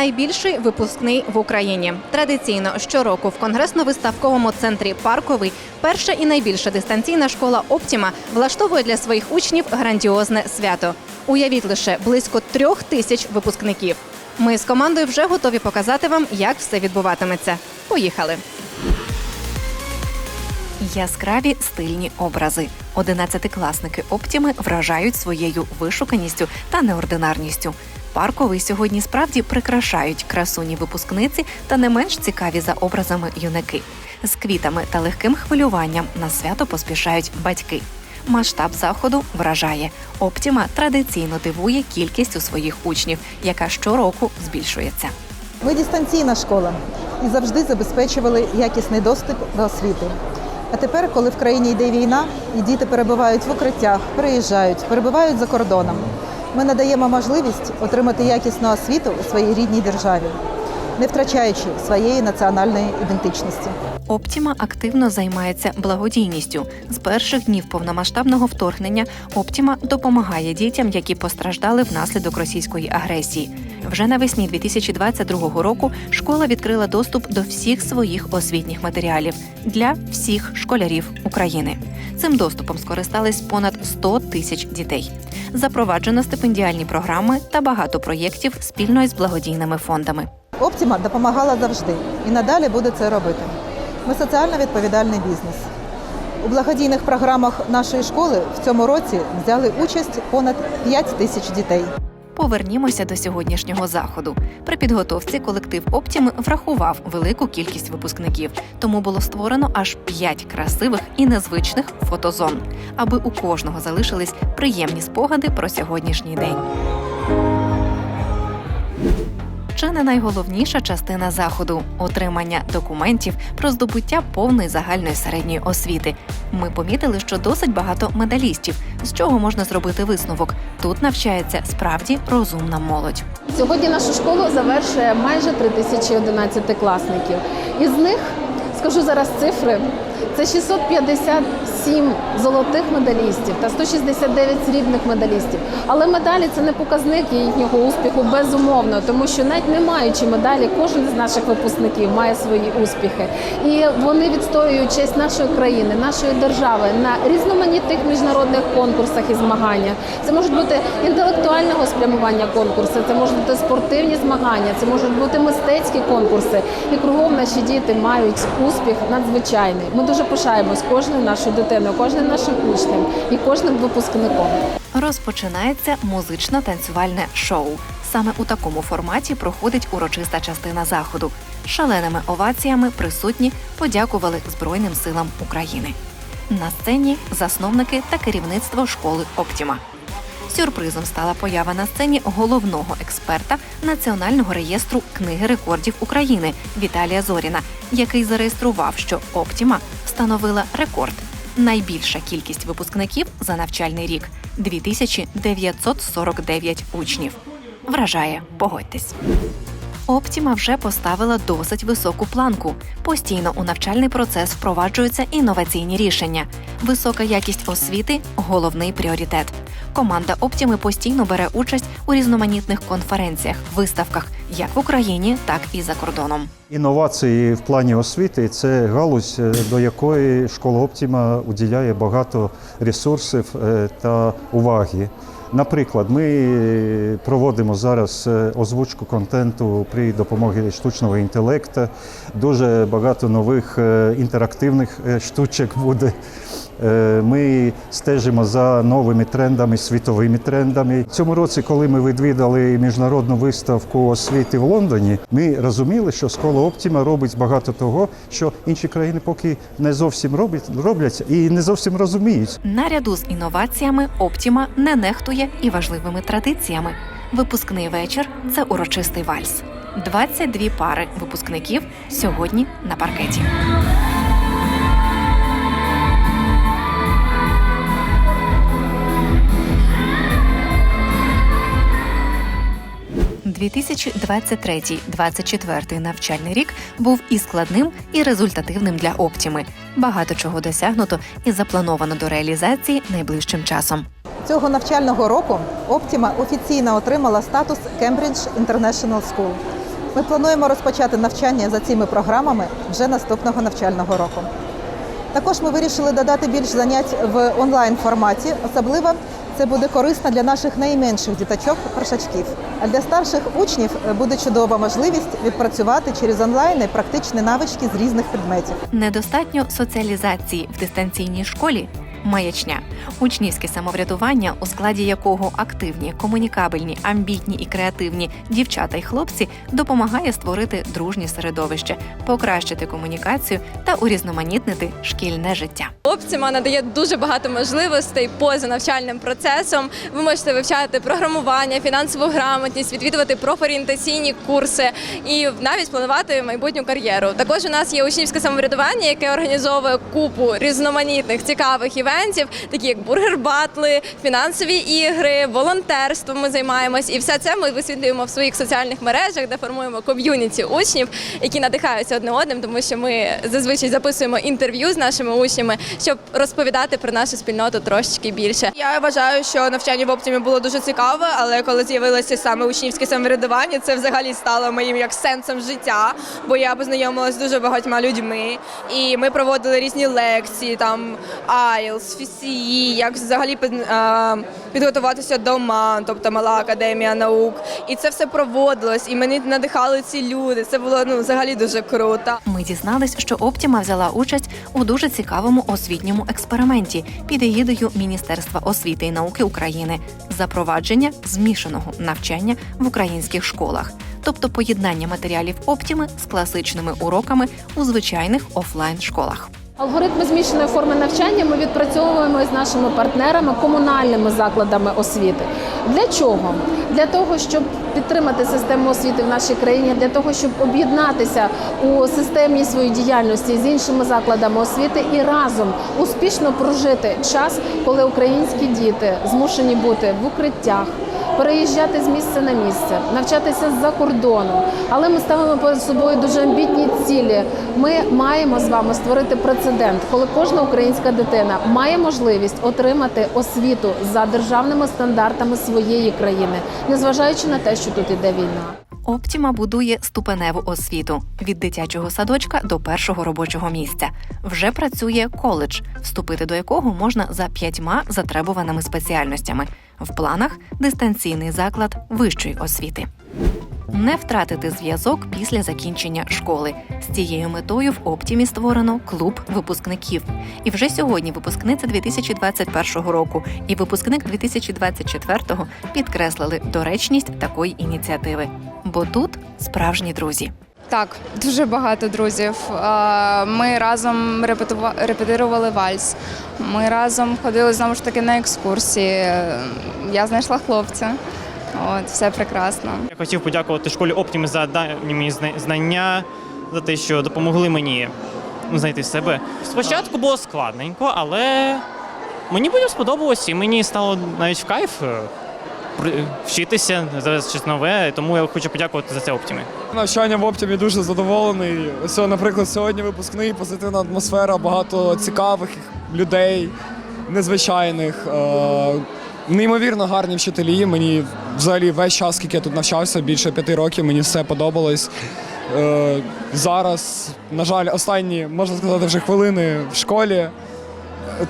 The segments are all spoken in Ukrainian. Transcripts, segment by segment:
найбільший випускний в Україні. Традиційно щороку в конгресно-виставковому центрі Парковий перша і найбільша дистанційна школа Оптіма влаштовує для своїх учнів грандіозне свято. Уявіть лише близько трьох тисяч випускників. Ми з командою вже готові показати вам, як все відбуватиметься. Поїхали! Яскраві стильні образи. Одинадцятикласники Оптіми вражають своєю вишуканістю та неординарністю. Парковий сьогодні справді прикрашають красуні випускниці та не менш цікаві за образами юнаки. З квітами та легким хвилюванням на свято поспішають батьки. Масштаб заходу вражає. Оптіма традиційно дивує кількістю своїх учнів, яка щороку збільшується. Ми дистанційна школа і завжди забезпечували якісний доступ до освіти. А тепер, коли в країні йде війна, і діти перебувають в укриттях, переїжджають, перебувають за кордоном, ми надаємо можливість отримати якісну освіту у своїй рідній державі, не втрачаючи своєї національної ідентичності. Оптіма активно займається благодійністю. З перших днів повномасштабного вторгнення Оптіма допомагає дітям, які постраждали внаслідок російської агресії. Вже навесні 2022 року школа відкрила доступ до всіх своїх освітніх матеріалів для всіх школярів України. Цим доступом скористались понад 100 тисяч дітей. Запроваджено стипендіальні програми та багато проєктів спільно із благодійними фондами. Оптіма допомагала завжди і надалі буде це робити. Ми соціально відповідальний бізнес. У благодійних програмах нашої школи в цьому році взяли участь понад 5 тисяч дітей. Повернімося до сьогоднішнього заходу. При підготовці колектив Оптіми врахував велику кількість випускників, тому було створено аж п'ять красивих і незвичних фотозон, аби у кожного залишились приємні спогади про сьогоднішній день. Чи не найголовніша частина заходу отримання документів про здобуття повної загальної середньої освіти. Ми помітили, що досить багато медалістів, з чого можна зробити висновок. Тут навчається справді розумна молодь. Сьогодні нашу школу завершує майже 3 тисячі 11-класників. Із них, скажу зараз цифри, це 657 золотих медалістів та 169 срібних медалістів. Але медалі це не показник їхнього успіху безумовно, тому що навіть не маючи медалі, кожен з наших випускників має свої успіхи. І вони відстоюють честь нашої країни, нашої держави на різноманітних міжнародних конкурсах і змаганнях. Це можуть бути інтелектуального спрямування конкурси, це можуть бути спортивні змагання, це можуть бути мистецькі конкурси. І кругом наші діти мають успіх надзвичайний. Ми дуже пишаємось кожною нашою дитиною, кожним нашим учнем і кожним випускником. Розпочинається музично-танцювальне шоу. Саме у такому форматі проходить урочиста частина заходу. Шаленими оваціями присутні подякували Збройним силам України. На сцені засновники та керівництво школи Оптіма. Сюрпризом стала поява на сцені головного експерта Національного реєстру книги рекордів України Віталія Зоріна, який зареєстрував, що Оптіма встановила рекорд. Найбільша кількість випускників за навчальний рік 2949 учнів. Вражає, погодьтесь. Оптіма вже поставила досить високу планку. Постійно у навчальний процес впроваджуються інноваційні рішення. Висока якість освіти головний пріоритет. Команда Оптіми постійно бере участь у різноманітних конференціях, виставках як в Україні, так і за кордоном. Інновації в плані освіти це галузь, е, до якої школа Оптіма уділяє багато ресурсів е, та уваги. Наприклад, ми проводимо зараз е, озвучку контенту при допомогі штучного інтелекту. Дуже багато нових е, інтерактивних е, штучок буде. Е, Ми стежимо за новими трендами, світовими трендами. Цьому році, коли ми відвідали міжнародну виставку освіти в Лондоні, ми розуміли, що школа Оптіма робить багато того, що інші країни поки не зовсім роблять, роблять і не зовсім розуміють. Наряду з інноваціями Оптіма не нехтує і важливими традиціями. Випускний вечір це урочистий вальс. 22 пари випускників сьогодні на паркеті. – 2023-2024 навчальний рік був і складним, і результативним для Оптіми. Багато чого досягнуто і заплановано до реалізації найближчим часом. Цього навчального року Оптіма офіційно отримала статус Cambridge International School. Ми плануємо розпочати навчання за цими програмами вже наступного навчального року. Також ми вирішили додати більш занять в онлайн форматі. Особливо це буде корисно для наших найменших діточок, першачків. А для старших учнів буде чудова можливість відпрацювати через онлайн практичні навички з різних предметів. Недостатньо соціалізації в дистанційній школі. Маячня, учнівське самоврядування, у складі якого активні, комунікабельні, амбітні і креативні дівчата й хлопці, допомагає створити дружнє середовище, покращити комунікацію та урізноманітнити шкільне життя. Оптима надає дуже багато можливостей поза навчальним процесом. Ви можете вивчати програмування, фінансову грамотність, відвідувати профорієнтаційні курси і навіть планувати майбутню кар'єру. Також у нас є учнівське самоврядування, яке організовує купу різноманітних цікавих івентів, такі як бургер-батли, фінансові ігри, волонтерство. Ми займаємось, і все це ми висвітлюємо в своїх соціальних мережах, де формуємо ком'юніті учнів, які надихаються одне одним, тому що ми зазвичай записуємо інтерв'ю з нашими учнями, щоб розповідати про нашу спільноту трошечки більше. Я вважаю, що навчання в оптимі було дуже цікаве, але коли з'явилося саме учнівське самоврядування, це взагалі стало моїм як сенсом життя, бо я познайомилася з дуже багатьма людьми, і ми проводили різні лекції, там IELTS, FCE, як взагалі під- підготуватися до МАН, тобто Мала академія наук. І це все проводилось, і мені надихали ці люди. Це було ну взагалі дуже круто. Ми дізнались, що Оптіма взяла участь у дуже цікавому освітньому експерименті під егідою Міністерства освіти і науки України запровадження змішаного навчання в українських школах, тобто поєднання матеріалів Оптіми з класичними уроками у звичайних офлайн школах. Алгоритми змішаної форми навчання ми відпрацьовуємо з нашими партнерами, комунальними закладами освіти. Для чого? Для того, щоб підтримати систему освіти в нашій країні, для того, щоб об'єднатися у системній своїй діяльності з іншими закладами освіти і разом успішно прожити час, коли українські діти змушені бути в укриттях. Переїжджати з місця на місце, навчатися з-за кордону. Але ми ставимо перед собою дуже амбітні цілі. Ми маємо з вами створити прецедент, коли кожна українська дитина має можливість отримати освіту за державними стандартами своєї країни, незважаючи на те, що тут іде війна. Оптіма будує ступеневу освіту від дитячого садочка до першого робочого місця. Вже працює коледж, вступити до якого можна за п'ятьма затребуваними спеціальностями. В планах дистанційний заклад вищої освіти. Не втратити зв'язок після закінчення школи. З цією метою в Оптімі створено клуб випускників. І вже сьогодні випускниця 2021 року і випускник 2024 підкреслили доречність такої ініціативи. Бо тут справжні друзі. Так, дуже багато друзів. Ми разом репетирували вальс. Ми разом ходили знову ж таки на екскурсії. Я знайшла хлопця. От, все прекрасно. Я хотів подякувати школі Оптімі за дані мені знання, за те, що допомогли мені ну, знайти себе. Спочатку було складненько, але мені потім сподобалось і мені стало навіть в кайф е, вчитися за щось нове, тому я хочу подякувати за це Оптімі. Навчання в Оптімі дуже задоволений. Ось, наприклад, сьогодні випускний, позитивна атмосфера, багато цікавих людей, незвичайних. Неймовірно гарні вчителі. Мені взагалі весь час, скільки я тут навчався, більше п'яти років, мені все подобалось. Е- зараз, на жаль, останні, можна сказати, вже хвилини в школі.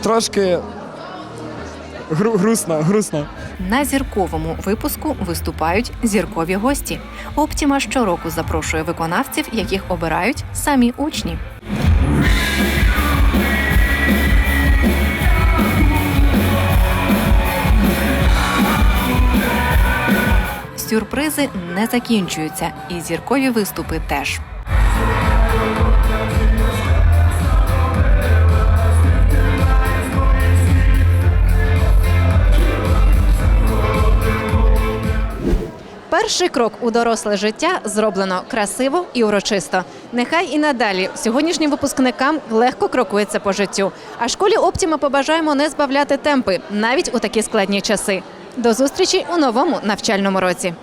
Трошки гру- грустно, грустно. На зірковому випуску виступають зіркові гості. Оптіма щороку запрошує виконавців, яких обирають самі учні. Сюрпризи не закінчуються, і зіркові виступи теж. Перший крок у доросле життя зроблено красиво і урочисто. Нехай і надалі сьогоднішнім випускникам легко крокується по життю. А школі Оптіма побажаємо не збавляти темпи навіть у такі складні часи. До зустрічі у новому навчальному році.